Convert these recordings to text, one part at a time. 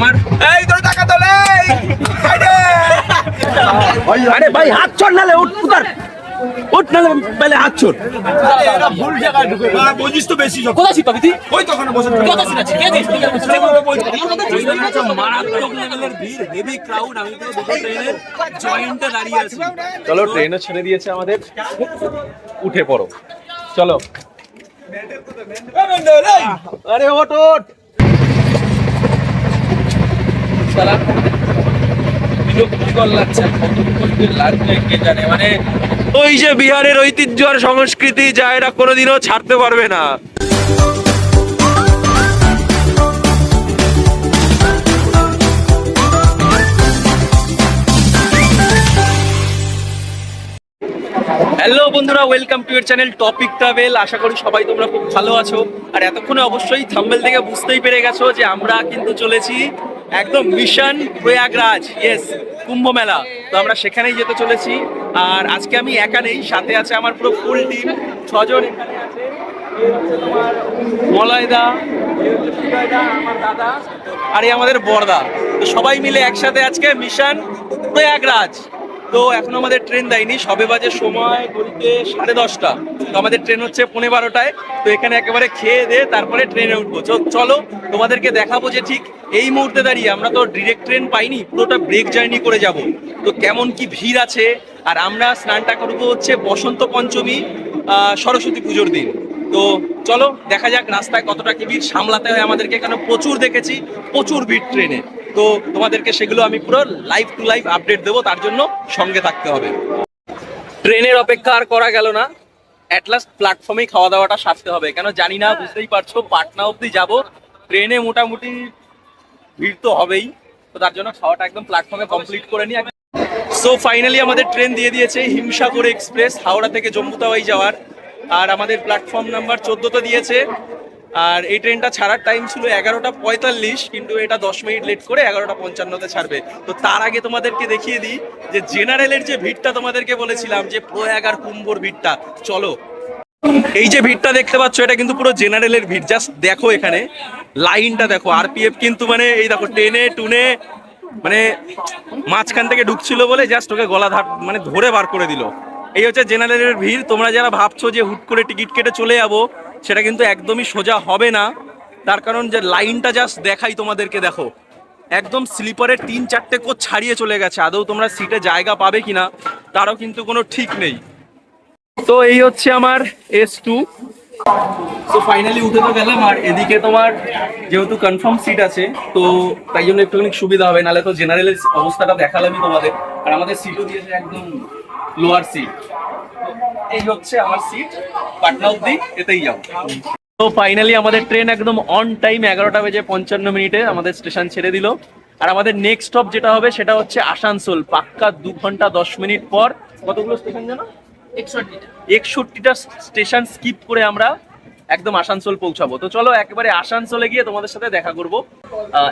আমার। এই তোর টাকা তোলে আরে ভাই হাত ছড় নালে উঠ উতার উঠ নালে পেলে হাত ছড়। ভুল জায়গায় ঢুকে বুঝিস তো বেশি সব কোথায় ছিপাবি তুই? ওই তো ওখানে বসে কোথায় ছিপাচ্ছিস? কে দিস? মারাত্মক লেভেলের ভিড় হেভি ক্রাউড আমি তো দুটো ট্রেনের জয়েন্টে দাঁড়িয়ে আছি। চলো ট্রেনও ছেড়ে দিয়েছে আমাদের। উঠে পড়ো। চলো। আরে ওট ওট মানে ওই যে বিহারের ঐতিহ্য আর সংস্কৃতি যা এরা কোনোদিনও ছাড়তে পারবে না। হ্যালো বন্ধুরা welcome to your channel topic travel আশা করি সবাই তোমরা খুব ভালো আছো। আর এতক্ষণে অবশ্যই থাম্বেল থেকে বুঝতেই পেরে গেছো যে আমরা কিন্তু চলেছি একদম মিশন প্রয়াগরাজ ইয়েস কুম্ভ মেলা। তো আমরা সেখানেই যেতে চলেছি। আর আজকে আমি একা নেই, সাথে আছে আমার পুরো ফুল টিম ছজন মলয়দা আর এই আমাদের বড়দা। তো সবাই মিলে একসাথে আজকে মিশন প্রয়াগরাজ তো এখন আমাদের ট্রেন দেয়নি। সবে বাজে সময় ঘড়িতে সাড়ে দশটা। তো আমাদের ট্রেন হচ্ছে পনেরো বারোটায়। তো এখানে একেবারে খেয়ে দিয়ে তারপরে ট্রেনে উঠবো। চলো, তোমাদেরকে দেখাবো যে ঠিক এই মুহূর্তে দাঁড়িয়ে আমরা তো ডিরেক্ট ট্রেন পাইনি, পুরোটা ব্রেক জার্নি করে যাব। তো কেমন কি ভিড় আছে? আর আমরা স্নানটা করব হচ্ছে বসন্ত পঞ্চমী সরস্বতী পুজোর দিন। তো চলো, দেখা যাক রাস্তায় কতটা কি ভিড়। সামলাতে হয় আমাদেরকে। এখানে প্রচুর দেখেছি, প্রচুর ভিড় ট্রেনে তো তোমাদেরকে সেগুলো আমি পুরো লাইভ টু লাইভ আপডেট দেবো, তার জন্য সঙ্গে থাকতে হবে। ট্রেনের অপেক্ষা আর করা গেল না। অ্যাট লাস্ট প্ল্যাটফর্মেই খাওয়া দাওয়াটা সারতে হবে। কেন জানি না, বুঝতেই পারছ, পাটনা অবধি যাব। ট্রেনে মোটামুটি ভিড় তো হবেই। তো তার জন্য খাওয়াটা একদম প্ল্যাটফর্মে কমপ্লিট করে নিই। সো ফাইনালি আমাদের ট্রেন দিয়ে দিয়েছে হিমসাগর এক্সপ্রেস, হাওড়া থেকে জম্মুতাওয়াই যাওয়ার। আর আমাদের প্ল্যাটফর্ম নাম্বার চোদ্দোতে দিয়েছে। আর এই ট্রেনটা ছাড়ার টাইম ছিল এগারোটা পঁয়তাল্লিশ, কিন্তু এটা দশ মিনিট লেট করে এগারোটা পঞ্চান্নতে ছাড়বে। তো তার আগে তোমাদেরকে দেখিয়ে দিই যে জেনারেলের যে ভিড়টা তোমাদেরকে বলেছিলাম যে প্রয়াগ আর কুম্ভর ভিড়টা। চলো, এই যে ভিড়টা দেখতে পাচ্ছ, এটা কিন্তু পুরো জেনারেলের ভিড়। জাস্ট দেখো এখানে লাইনটা দেখো। আরপিএফ কিন্তু মানে এই দেখো টেনে টুনে মানে মাঝখান থেকে ঢুকছিল বলে জাস্ট ওকে গলা ধার মানে ধরে বার করে দিল। এই হচ্ছে জেনারেলের ভিড়। তোমরা যারা ভাবছ যে হুট করে টিকিট কেটে চলে যাব সেটা কিন্তু একদমই সোজা হবে না। তার কারণ যে লাইনটা জাস্ট দেখাই তোমাদেরকে, দেখো। একদম স্লিপারের তিন চারটে কোচ ছাড়িয়ে চলে গেছে। আদৌ তোমরা সিটে জায়গা পাবে কিনা, তারও কিন্তু কোনো ঠিক নেই। তো এই হচ্ছে আমার এস টু তো ফাইনালি উঠে তো গেলাম, আর এদিকে তোমার যেহেতু কনফার্ম সিট আছে, তো তাই জন্য একটুখানি সুবিধা হবে। নাহলে তো জেনারেলের অবস্থাটা দেখালামই তোমাদের। আর আমাদের সিটও দিয়েছে একদম লোয়ার সিট এই হচ্ছে আমার সিট পাটনা অব্দি এতেই যাব। তো ফাইনালি আমাদের ট্রেন একদম অন টাইম এগারোটা বেজে পঞ্চান্ন মিনিটে আমাদের স্টেশন ছেড়ে দিল। আর আমাদের নেক্সট স্টপ যেটা হবে সেটা হচ্ছে আসানসোল পাক্কা দু ঘণ্টা দশ মিনিট পর। কতগুলো স্টেশন জানো? একষট্টিটা। স্টেশন স্কিপ করে আমরা একদম আসানসোল পৌঁছাবো। তো চলো একেবারে আসানসোলে গিয়ে তোমাদের সাথে দেখা করব।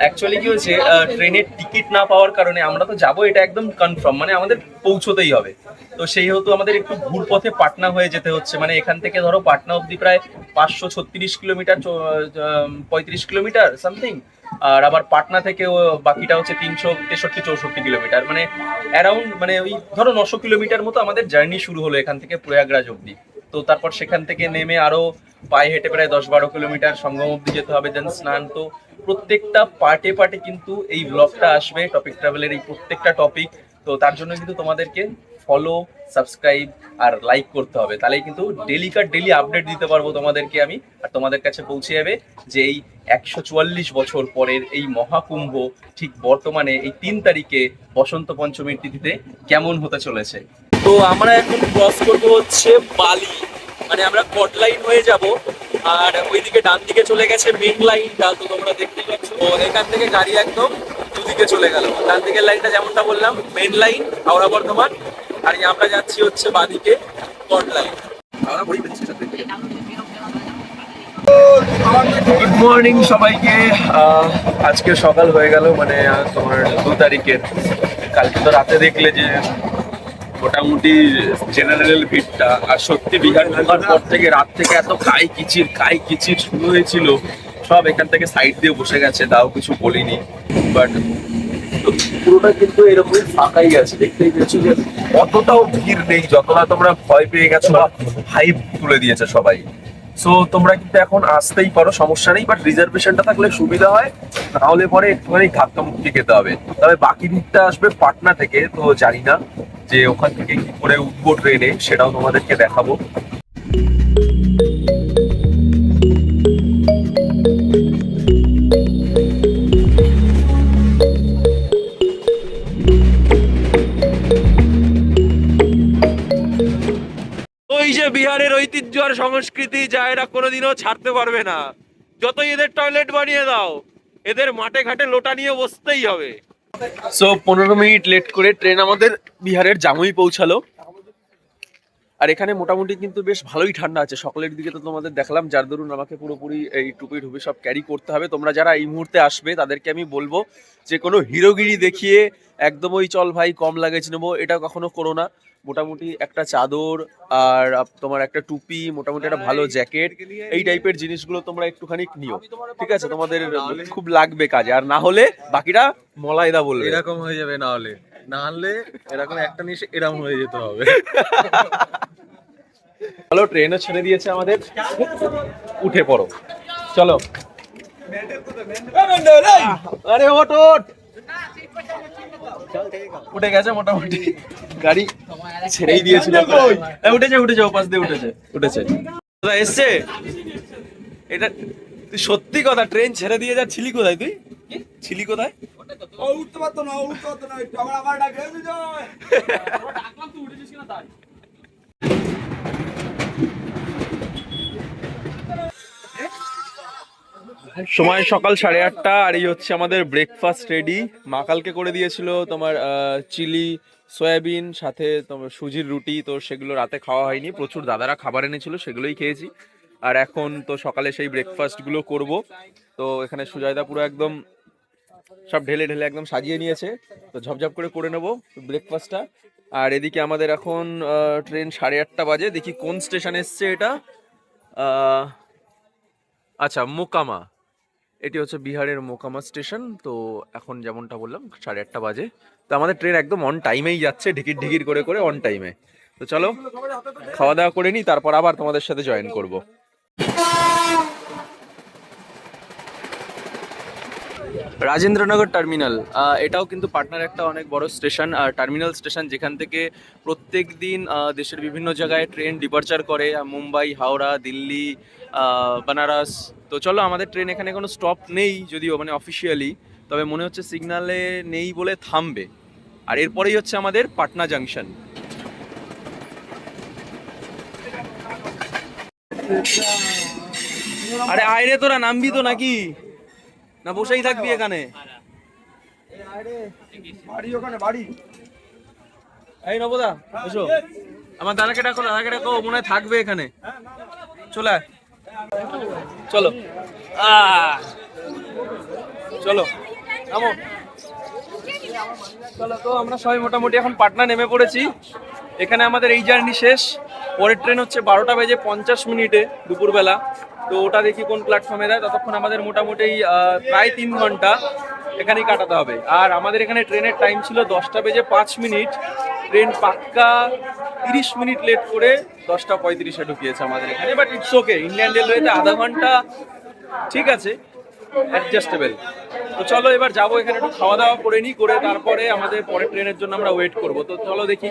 অ্যাকচুয়ালি কি হয়েছে ট্রেনের টিকিট না পাওয়ার কারণে আমরা তো যাব, এটা একদম কনফার্ম মানে আমাদের পৌঁছতেই হবে। তো সেই হেতু আমাদের একটু ঘুর পথে পাটনা হয়ে যেতে হচ্ছে মানে এখান থেকে ধরো পাটনা অবধি প্রায় পাঁচশো ছত্রিশ কিলোমিটার পঁয়ত্রিশ কিলোমিটার সামথিং আর আবার পাটনা থেকে বাকিটা হচ্ছে তিনশো তেষট্টি চৌষট্টি কিলোমিটার মানে অ্যারাউন্ড মানে ওই ধরো নশো কিলোমিটার মতো আমাদের জার্নি শুরু হলো এখান থেকে প্রয়াগরাজ অবধি। তো তারপর সেখান থেকে নেমে আরও পায়ে হেঁটে প্রায় দশ বারো কিলোমিটার সঙ্গম অবধি যেতে হবে দেন স্নান। তো প্রত্যেকটা পার্টে পার্টে কিন্তু এই ব্লগটা আসবে টপিক ট্রাভেলের এই প্রত্যেকটা টপিক তো তার জন্য কিন্তু তোমাদেরকে ফলো সাবস্ক্রাইব আর লাইক করতে হবে। তাহলেই কিন্তু ডেলিকার ডেলি আপডেট দিতে পারব তোমাদেরকে আমি। আর তোমাদের কাছে পৌঁছে যাবে যে এই একশো চুয়াল্লিশ বছর পরের এই মহাকুম্ভ ঠিক বর্তমানে এই তিন তারিখে বসন্ত পঞ্চমীর তিথিতে কেমন হতে চলেছে। তো আমরা এখন ক্রস করব হচ্ছে বালি। মানে আমরা কট লাইন হয়ে যাব আর ওইদিকে ডান দিকে চলে গেছে মেন লাইনটা তো তোমরা দেখতেই পাচ্ছ। তো এখান থেকে গাড়ি একদম দুদিকে চলে গেল। ডান দিকের লাইনটা যেমনটা বললাম মেন লাইন হাওড়া বর্ধমান আর এই আমরা যাচ্ছি হচ্ছে বাদিকে কট লাইন গুড মর্নিং সবাইকে। আজকে সকাল হয়ে গেল মানে তোমার দু তারিখের। কালকে তো রাতে দেখলে যে মোটামুটি জেনারেল ভিড়টা আর সত্যি বিহার ঢোকার পর থেকে রাত থেকে এত কাই কিচির কাই কিচির শুরু হয়েছিল, সব এখান থেকে সাইড দিয়ে বসে গেছে, তাও কিছু বলিনি। বাট পুরোটা কিন্তু এরকমই ফাঁকাই আছে। দেখতেই পেয়েছ যে অতটাও ভিড় নেই, যতটা তোমরা ভয় পেয়ে গেছো হাইপ তুলে দিয়েছে সবাই। সো তোমরা কিন্তু এখন আসতেই পারো, সমস্যা নেই বাট রিজার্ভেশনটা থাকলে সুবিধা হয়। তাহলে পরে একটুখানি ধাক্কা মুক্তি খেতে হবে। তবে বাকি দিকটা আসবে পাটনা থেকে, তো জানি না যে ওখান থেকে কি করে উঠবো ট্রেনে সেটাও তোমাদেরকে দেখাবো। বিহারের ঐতিহ্য আর সংস্কৃতি যা এরা কোনোদিনও ছাড়তে পারবে না। যতই এদের টয়লেট বানিয়ে দাও, এদের মাঠে ঘাটে লোটা নিয়ে বসতেই হবে। সো পনেরো মিনিট লেট করে ট্রেন আমাদের বিহারের জামুই পৌঁছালো। আর এখানে মোটামুটি কিন্তু বেশ ভালোই ঠান্ডা আছে। সকালের দিকে তো তোমাদের দেখলাম, যার দরুন আমাকে পুরোপুরি এই টুপি টুপি সব ক্যারি করতে হবে। তোমরা যারা এই মুহূর্তে আসবে, তাদেরকে আমি বলব যে, কোনো হিরোগিরি দেখিয়ে একদম ওই, চল ভাই, কম লাগেজ নেব। এটা কখনো করো না। মোটামুটি একটা চাদর আর তোমার একটা টুপি মোটামুটি একটা ভালো জ্যাকেট এই টাইপের জিনিসগুলো তোমরা একটুখানি নিও। ঠিক আছে? তোমাদের খুব লাগবে কাজে। আর না হলে বাকিটা মলাইদা বলবে। এরকম হয়ে যাবে না হলে। না হলে এরকম একটা নিয়ে এরকম হয়ে যেতে হবে। চলো ট্রেনও ছেড়ে দিয়েছে আমাদের। উঠে পড়ো। চলো। আরে ওট ওট উঠে গেছে মোটামুটি। গাড়ি ছেড়েই দিয়েছিল। উঠেছে উঠেছে, ওপাশ দিয়ে উঠেছে উঠেছে। এসছে? এটা তুই সত্যি কথা, ট্রেন ছেড়ে দিয়ে যাচ্ছিলি কোথায় তুই? ছিলি কোথায়? উঠতে পারতো না উঠতে পারতো না একটু আমার আমার ডাকে বিজয় সময় সকাল সাড়ে আটটা, আর এই হচ্ছে আমাদের ব্রেকফাস্ট রেডি মা কালকে করে দিয়েছিল তোমার চিলি, সয়াবিন, সাথে তোমার সুজির রুটি, তো সেগুলো রাতে খাওয়া হয়নি। প্রচুর দাদারা খাবার এনেছিল, সেগুলোই খেয়েছি। আর এখন তো সকালে সেই ব্রেকফাস্টগুলো করব। তো এখানে সুজয়দা পুরো একদম সব ঢেলে ঢেলে একদম সাজিয়ে নিয়েছে। তো ঝপঝপ করে করে নেব ব্রেকফাস্টটা আর এদিকে আমাদের এখন ট্রেন সাড়ে আটটা বাজে। দেখি কোন স্টেশন এসছে এটা। আচ্ছা মোকামা। এটি হচ্ছে বিহারের মোকামা স্টেশন। তো এখন যেমনটা বললাম, সাড়ে আটটা বাজে। তো আমাদের ট্রেন একদম অন টাইমেই যাচ্ছে, ঢিকির ঢিকির করে করে অন টাইমে তো চলো, খাওয়া দাওয়া করে নিই, তারপর আবার তোমাদের সাথে জয়েন করব। রাজেন্দ্রনগর টার্মিনাল এটাও কিন্তু পাটনার একটা অনেক বড় স্টেশন, আর টার্মিনাল স্টেশন যেখান থেকে প্রত্যেক দিন দেশের বিভিন্ন জায়গায় ট্রেন ডিপারচার করে মুম্বাই, হাওড়া, দিল্লি বানারস। তো চলো, আমাদের ট্রেন এখানে কোনো স্টপ নেই যদিও মানে অফিসিয়ালি তবে মনে হচ্ছে সিগনালে নেই বলে থামবে। আর এরপরেই হচ্ছে আমাদের পাটনা জাংশন আরে আয়রে তোরা, নামবি তো নাকি? না বসেই থাকবি এখানে। বাড়ি ওখানে বাড়ি। এই নবদা এসো আমার দাদাকে ডাকো দাদাকে ডাকো মনে হয় থাকবে এখানে। চলে চলো। চলো। নামো। চলো তো আমরা সবাই মোটামুটি এখন পাটনা নেমে পড়েছি। এখানে আমাদের এই জার্নি শেষ। পরের ট্রেন হচ্ছে বারোটা বেজে পঞ্চাশ মিনিটে দুপুরবেলা। তো ওটা দেখি কোন প্ল্যাটফর্মে দেয় ততক্ষণ আমাদের মোটামুটি প্রায় তিন ঘণ্টা এখানেই কাটাতে হবে। আর আমাদের এখানে ট্রেনের টাইম ছিল দশটা বেজে পাঁচ মিনিট। ট্রেন পাক্কা তিরিশ মিনিট লেট করে দশটা পঁয়ত্রিশে ঢুকিয়েছে আমাদের এখানে। বাট ইটস ওকে ইন্ডিয়ান রেলওয়েতে আধা ঘণ্টা ঠিক আছে অ্যাডজাস্টেবল তো চলো এবার যাব এখানে একটু, খাওয়া দাওয়া করে নিই, করে তারপরে আমাদের পরের ট্রেনের জন্য আমরা ওয়েট করব। তো চলো দেখি।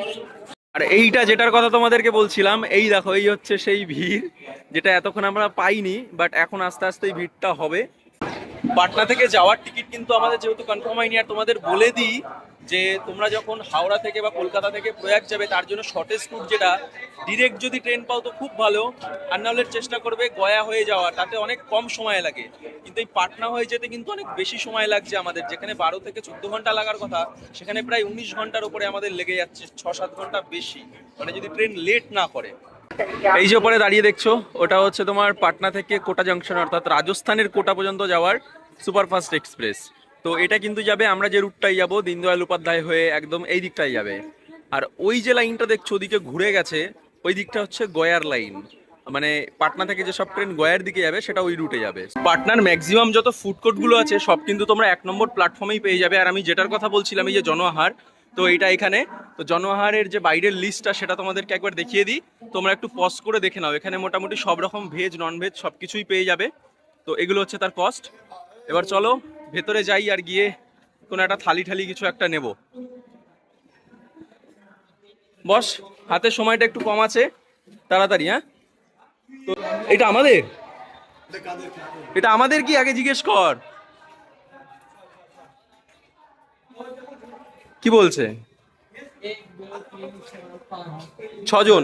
আর এইটা যেটার কথা তোমাদেরকে বলছিলাম, এই দেখো, এই হচ্ছে সেই ভিড়, যেটা এতক্ষণ আমরা পাইনি বাট এখন আস্তে আস্তে এই ভিড়টা হবে। পাটনা থেকে যাওয়ার টিকিট কিন্তু আমাদের যেহেতু কনফার্ম হয়নি, আর তোমাদের বলে দিই যে তোমরা যখন হাওড়া থেকে বা কলকাতা থেকে প্রয়াগ যাবে, তার জন্য শর্টেজ রুট যেটা ডিরেক্ট যদি ট্রেন পাও তো খুব ভালো। আর নাহলে চেষ্টা করবে গয়া হয়ে যাওয়া, তাতে অনেক কম সময় লাগে। কিন্তু এই পাটনা হয়ে যেতে কিন্তু অনেক বেশি সময় লাগছে আমাদের। যেখানে বারো থেকে চোদ্দ ঘণ্টা লাগার কথা, সেখানে প্রায় উনিশ ঘণ্টার উপরে আমাদের লেগে যাচ্ছে ছ সাত ঘণ্টা বেশি। মানে যদি ট্রেন লেট না করে। এই যে ওপরে দাঁড়িয়ে দেখছ, ওটা হচ্ছে তোমার পাটনা থেকে কোটা জাংশন অর্থাৎ রাজস্থানের কোটা পর্যন্ত যাওয়ার সুপারফাস্ট এক্সপ্রেস তো এটা কিন্তু যাবে, আমরা যে রুটটাই যাব, দীনদয়াল উপাধ্যায় হয়ে একদম এই দিকটাই যাবে। আর ওই যে লাইনটা দেখছ ওদিকে ঘুরে গেছে, ওই দিকটা হচ্ছে গয়ার লাইন মানে পাটনা থেকে যে সব ট্রেন গয়ার দিকে যাবে, সেটা ওই রুটে যাবে। পাটনার ম্যাক্সিমাম যত ফুড কোর্টগুলো আছে, সব কিন্তু তোমরা এক নম্বর প্ল্যাটফর্মেই পেয়ে যাবে। আর আমি যেটার কথা বলছিলাম, এই যে জনহার, তো এইটা এখানে। তো জনহারের যে বাইরের লিস্টটা সেটা তোমাদেরকে একবার দেখিয়ে দিই। তোমরা একটু পজ করে দেখে নাও, এখানে মোটামুটি সব রকম ভেজ নন ভেজ সব কিছুই পেয়ে যাবে। তো এগুলো হচ্ছে তার কস্ট এবার চলো ভেতরে যাই আর গিয়ে কোনো একটা থালি ঠালি কিছু একটা নেব। বস, হাতে সময়টা একটু কম আছে, তাড়াতাড়ি হ্যাঁ? তো এটা আমাদের? এটা আমাদের কি? আগে জিজ্ঞেস কর। কি বলছে? ছজন।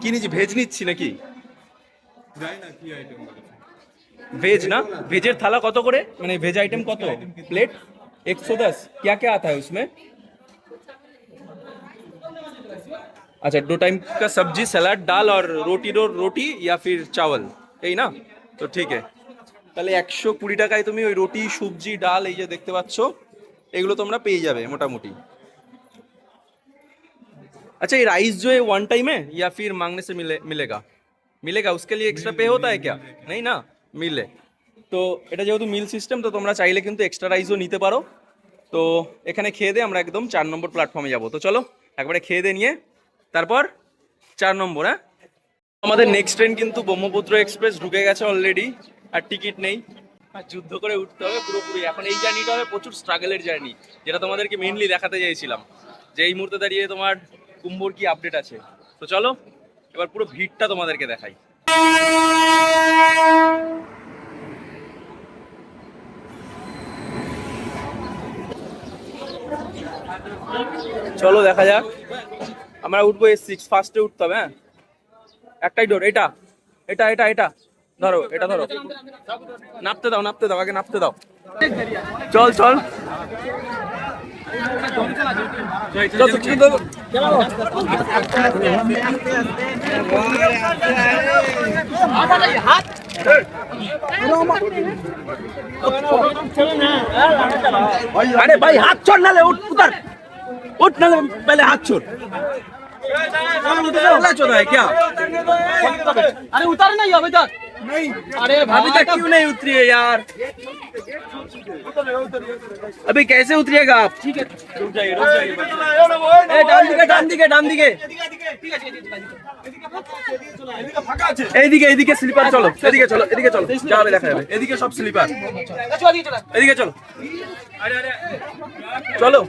কি নিচ্ছি ভেজ নিচ্ছি নাকি? ভেজ না ভেজের থালা কত করে মানে ভেজ আইটেম কত प्लेट एक सौ दस क्या क्या आता है उसमें अच्छा दो टाइम का सब्जी सलाद दाल और रोटी रो रोटी या फिर चावल এই না তো ঠিক আছে তাহলে একশো কুড়ি টাকায় তুমি ওই রুটি সবজি ডাল এই যে দেখতে পাচ্ছ এগুলো তোমরা পেয়ে যাবে মোটামুটি अच्छा ये राइस जो है वन टाइम है या फिर मांगने से मिले मिलेगा मिलेगा उसके लिए एक्स्ट्रा पे होता है क्या नहीं ना মিলে। তো এটা যেহেতু মিল সিস্টেম তো তোমরা চাইলে কিন্তু এক্সট্রা রাইসও নিতে পারো। তো এখানে খেয়ে দিয়ে আমরা একদম চার নম্বর প্ল্যাটফর্মে যাব। তো চলো, একবারে খেয়ে দিয়ে নিয়ে, তারপর চার নম্বর হ্যাঁ? আমাদের নেক্সট ট্রেন কিন্তু ব্রহ্মপুত্র এক্সপ্রেস ঢুকে গেছে অলরেডি আর টিকিট নেই। আর যুদ্ধ করে উঠতে হবে পুরোপুরি। এখন এই জার্নিটা হবে প্রচুর স্ট্রাগলের জার্নি যেটা তোমাদেরকে মেইনলি দেখাতে চাইছিলাম। যে এই মুহূর্তে দাঁড়িয়ে তোমার কুম্ভর কি আপডেট আছে। তো চলো, এবার পুরো ভিড়টা তোমাদেরকে দেখাই। চলো দেখা যাক। আমরা উঠবো এস সিক্স ফার্স্টে উঠতে হবে হ্যাঁ? একটাই ডোর এটা এটা এটা এটা ধরো এটা ধরো। নাপতে দাও নাপতে দাও আগে নাপতে দাও। চল, চল। अरे भाई, हाथ छोड़ ना ले उठ, उतर। उठ ना ले पहले हाथ छोड़। क्या अरे उतर नहीं, अभी तक अरे अभी भाई तक क्यों नहीं उतरी है यार अभी कैसे उतरिएगा आप ठीक है रुक जाइए रुक जाइए ए, डान दिखे डान दिखे डान दिखे এইদিকে এইদিকে স্লিপার চলো এদিকে চলো এদিকে চলো যাবে দেখা যাবে এদিকে সব স্লিপার এদিকে চলো চলো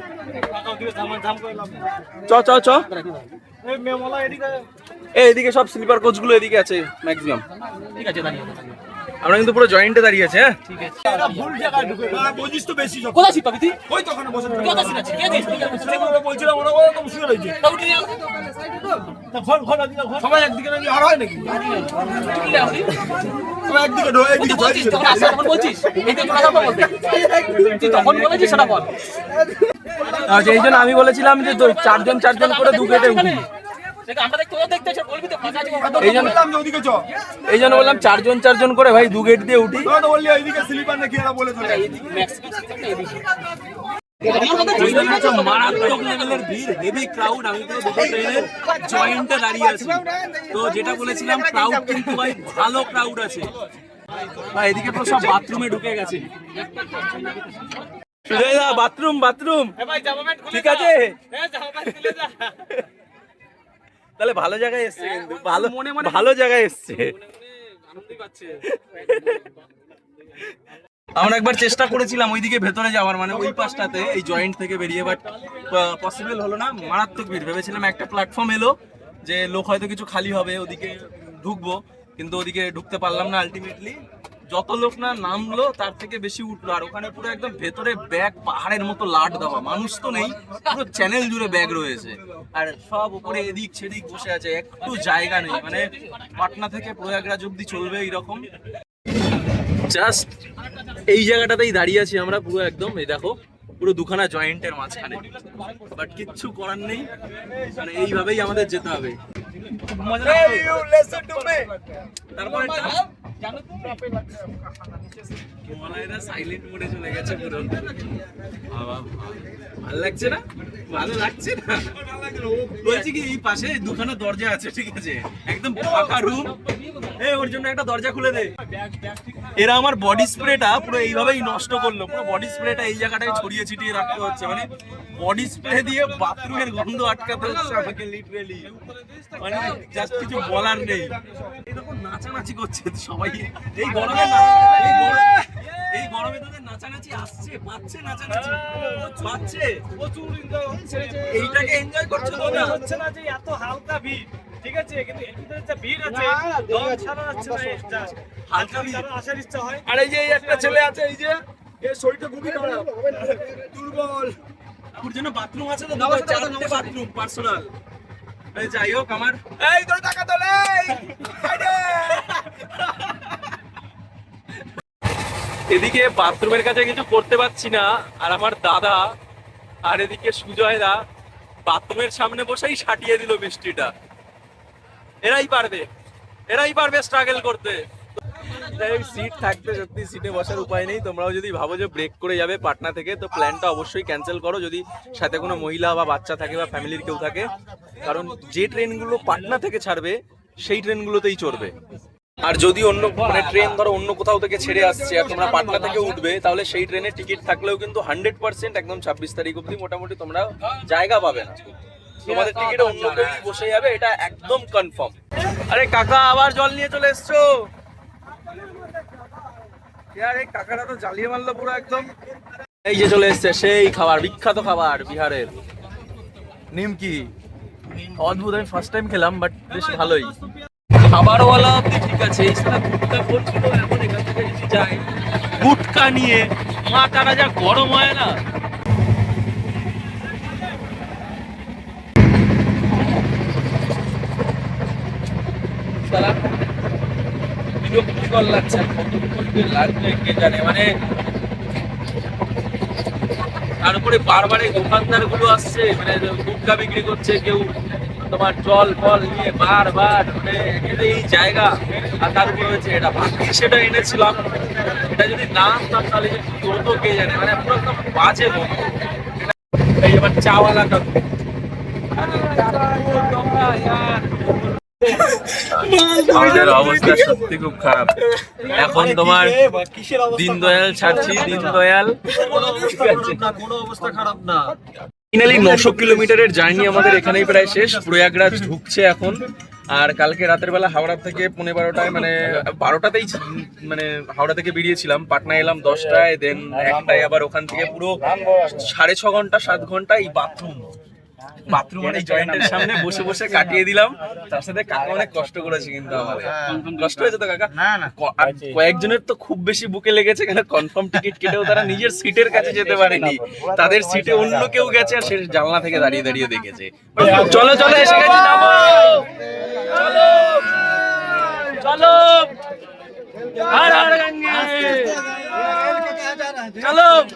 চ চ চ এই এদিকে। সব স্লিপার কোচগুলো এদিকে আছে ম্যাক্সিমাম ঠিক আছে দাঁড়িয়ে আমরা কিন্তু পুরো জয়েন্টে দাঁড়িয়ে আছে হ্যাঁ? ভুল জায়গায় ঢুকে গেছে। বুঝিস তো বেশি সব। কোথায় ছিপ তুই? ওই তো ওখানে বসে ঢুকে কোথায় কে দিস ঠিক আছে গেছে। বলছিলাম, ওরা ওরা তো শুয়ে রয়েছে। তা উঠে যাও তা ঘর, ঘর, একদিকে ঘর। সবাই একদিকে নাকি আর হয় নাকি? উঠে যাও সবাই একদিকে ঢো- তুই বলছিস তখন আসা তখন বলছিস। এই তো তোরা তখন তুই তখন বলেছিস সেটা বল। আচ্ছা এই জন্য আমি বলেছিলাম যে চারজন চারজন করে দু গেটে উঠি এই জন্য বললাম চারজন চারজন করে ভাই দু গেট দিয়ে উঠি। তো বললি এইদিকে স্লিপার নাকি এরা বলে চলে গেছে। মারাত্মক লেভেলের ভিড় হেভি ক্রাউড আমি তো দুটো ট্রেনের জয়েন্টে দাঁড়িয়ে আছি। তো যেটা বলেছিলাম ক্রাউড কিন্তু ভাই ভালো ক্রাউড আছে। ভাই এদিকে তো সব বাথরুমে ঢুকে গেছে। বাথরুম বাথরুম ঠিক আছে? তাহলে ভালো জায়গায় এসছে কিন্তু। ভালো মনে মনে ভালো জায়গায় এসছে। আমরা একবার চেষ্টা করেছিলাম ওইদিকে ভেতরে যাওয়ার মানে ওই পাশটাতে এই জয়েন্ট থেকে বেরিয়ে বাট পসিবল হলো না মারাত্মক ভিড়। ভেবেছিলাম একটা প্ল্যাটফর্ম এলো যে লোক হয়তো কিছু খালি হবে ওদিকে ঢুকবো কিন্তু ওদিকে ঢুকতে পারলাম না আলটিমেটলি যত লোক না নামলো তার থেকে বেশি উঠল। আর ওখানে পুরো একদম ভেতরে ব্যাগ পাহাড়ের মতো লাট দেওয়া। মানুষ তো নেই পুরো চ্যানেল জুড়ে ব্যাগ রয়েছে। আর সব উপরে এদিক সেদিক বসে আছে একটু জায়গা নেই। মানে পাটনা থেকে প্রয়াগরাজ অব্দি চলবে এইরকম। জাস্ট এই জায়গাটাতেই দাঁড়িয়ে আছি আমরা পুরো একদম। এই দেখো পুরো দুখানা জয়েন্টের মাঝখানে। বাট কিচ্ছু করার নেই। মানে এইভাবেই আমাদের যেতে হবে। খুলে দে। এরা আমার বডি স্প্রেটা পুরো এইভাবেই নষ্ট করল। পুরো বডি স্প্রেটা এই জায়গাটায় ছড়িয়ে ছিটিয়ে রাখতে হচ্ছে। মানে বডি স্প্রে দিয়ে বাথরুমের গন্ধ আটকাতে হচ্ছে আমাকে লিটারেলি মানে কিছু বলার নেই। দেখো, নাচানাচি করছে সবাই এই গরমে না এই গরমে এই গরমে তোদের নাচানাচি আসছে পাচ্ছে নাচানাচি পাচ্ছে। প্রচুর হচ্ছে এইটাকে এনজয় করছ তোমরা? হচ্ছে না যে এত হালকা ভিড় ঠিক আছে? কিন্তু এর ভিতরে যে ভিড় আছে দম ছাড়া যাচ্ছে না এটা হালকা ভিড়। আসার ইচ্ছা হয়। আর এই যে একটা ছেলে আছে এই যে এর শরীরটা খুবই খারাপ। দুর্বল। ওর জন্য বাথরুম আছে তো দুটো চারটে বাথরুম পার্সোনাল যাই হোক আমার এই তোর টাকা তোলে এদিকে বাথরুমের কাছে কিছু করতে পারছি না, আর আমার দাদা আর এদিকে সুজয়দা বাথরুমের সামনে বসেই সাটিয়ে দিল মিষ্টিটা। এরাই পারবে এরাই পারবে স্ট্রাগল করতে। সিট থাকতে সত্যি সিটে বসার উপায় নেই। তোমরাও যদি ভাবো যে ব্রেক করে যাবে পাটনা থেকে, তো প্ল্যানটা অবশ্যই ক্যান্সেল করো। যদি সাথে কোনো মহিলা বা বাচ্চা থাকে বা ফ্যামিলির কেউ থাকে। কারণ যে ট্রেনগুলো পাটনা থেকে ছাড়বে, সেই ট্রেনগুলোতেই চড়বে। আর যদি অন্য মানে ট্রেন ধরো অন্য কোথাও থেকে ছেড়ে আসছে আর তোমরা পাটনা থেকে উঠবে তাহলে সেই ট্রেনের টিকিট থাকলেও কিন্তু হান্ড্রেড পার্সেন্ট একদম ছাব্বিশ তারিখ অবধি মোটামুটি তোমরা জায়গা পাবে না। তোমাদের টিকিটে অন্য কেউ বসে যাবে এটা একদম কনফার্ম আরে কাকা আবার জল নিয়ে চলে এসছো? আরে কাকাটা তো জ্বালিয়ে মারলো পুরো একদম। এই যে চলে এসছে সেই খাবার বিখ্যাত খাবার বিহারের। নিমকি। অদ্ভুত আমি ফার্স্ট টাইম খেলাম বাট বেশ ভালোই। খাবারওয়ালা অব্দি ঠিক আছে সারা গুটকা করছিল, এখন এখান থেকে যদি যায়। গুটকা নিয়ে মাথাটা যা গরম হয় না। বিরক্তিকর লাগছে লাগবে কে জানে? মানে তার উপরে বারবার দোকানদারগুলো আসছে মানে গুটকা বিক্রি করছে, কেউ তোমার জল ফল নিয়ে বারবার মানে এটা এই জায়গা আর তার উপরে হচ্ছে এটা ভাগ্যে সেটা এনেছিলাম। এটা যদি না আনতাম তাহলে যে কি হতো কে জানে? মানে পুরো একদম বাজে গন্ধ। এই এবার চাওয়ালা কাকু আমাদের অবস্থা সত্যি খুব খারাপ। এখন তোমার দিনদয়াল ছাড়ছি দিনদয়াল ফাইনালি নশো কিলোমিটারের জার্নি আমাদের এখানেই প্রায় শেষ। প্রয়াগরাজ ঢুকছে এখন। আর কালকে রাতের বেলা হাওড়া থেকে পৌনে বারোটায় মানে বারোটাতেই মানে হাওড়া থেকে বেরিয়েছিলাম। পাটনা এলাম দশটায় দেন একটায় আবার ওখান থেকে পুরো সাড়ে ছ ঘণ্টা সাত ঘণ্টা এই বাথরুম। বাথরুমের এই জয়েন্টের সামনে বসে বসে কাটিয়ে দিলাম। তার সাথে কাকা অনেক কষ্ট করেছে কিন্তু আমাদের। কষ্ট হয়েছে তো কাকা? ক- আর কয়েকজনের তো খুব বেশি বুকে লেগেছে কেন? কনফার্ম টিকিট কেটেও তারা নিজের সিটের কাছে যেতে পারেনি। তাদের সিটে অন্য কেউ গেছে আর সে জানলা থেকে দাঁড়িয়ে দাঁড়িয়ে দেখেছে। চলো চলো এসে গেছি নামো। চলো চলো। হর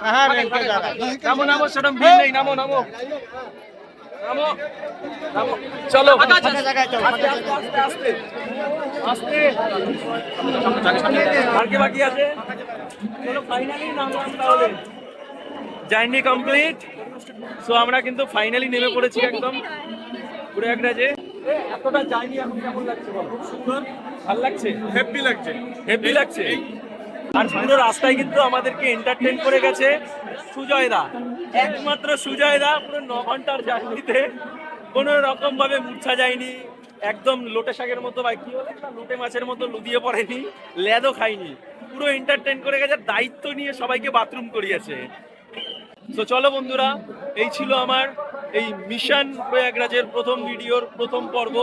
হর গঙ্গে নামো নামো। চলো। আস্তে আস্তে আস্তে আস্তে আস্তে আর কে বাকি আছে? ফাইনালি নামলাম জার্নি কমপ্লিট সো আমরা কিন্তু ফাইনালি নেমে পড়েছি একদম। প্রয়াগরাজে এতটা জার্নি এখন কেমন লাগছে খুব সুন্দর। ভালো লাগছে? হ্যাপি লাগছে। হ্যাপি লাগছে? আর পুরো রাস্তায় কিন্তু আমাদেরকে এন্টারটেন করে গেছে সুজয়দা। একমাত্র সুজয়দা পুরো ন ঘণ্টার জার্নিতে কোনো রকম ভাবে মূর্ছা যায়নি। একদম লোটে শাকের মতো বা কি বলে? লোটে মাছের মতো লুদিয়ে পড়েনি ল্যাদও খাইনি পুরো এন্টারটেন করে গেছে, দায়িত্ব নিয়ে সবাইকে বাথরুম করিয়েছে। তো চলো বন্ধুরা, এই ছিল আমার এই মিশন প্রয়াগরাজের প্রথম ভিডিওর প্রথম পর্ব।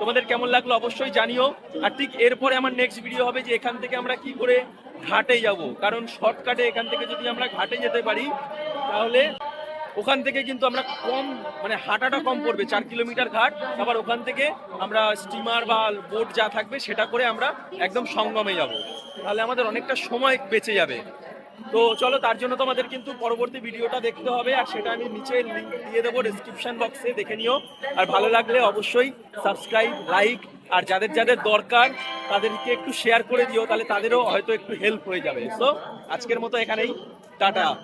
তোমাদের কেমন লাগল অবশ্যই জানিও। আর ঠিক এরপরে আমার নেক্সট ভিডিও হবে যে এখান থেকে আমরা কি করে ঘাটে যাব। কারণ শর্টকাটে এখান থেকে যদি আমরা ঘাটে যেতে পারি, তাহলে ওখান থেকে কিন্তু আমরা কম মানে হাঁটাটা কম পড়বে, চার কিলোমিটার ঘাট। আবার ওখান থেকে আমরা স্টিমার বা বোট যা থাকবে, সেটা করে আমরা একদম সঙ্গমে যাব। তাহলে আমাদের অনেকটা সময় বেঁচে যাবে। তো চলো, তার জন্য তোমাদের কিন্তু পরবর্তী ভিডিওটা দেখতে হবে, আর সেটা আমি নিচে লিঙ্ক দিয়ে দেবো ডিসক্রিপশন বক্সে দেখে নিও। আর ভালো লাগলে অবশ্যই সাবস্ক্রাইব লাইক আর যাদের যাদের দরকার তাদেরকে একটু শেয়ার করে দিও, তাহলে তাদেরও হয়তো একটু হেল্প হয়ে যাবে। সো আজকের মতো এখানেই। টাটা।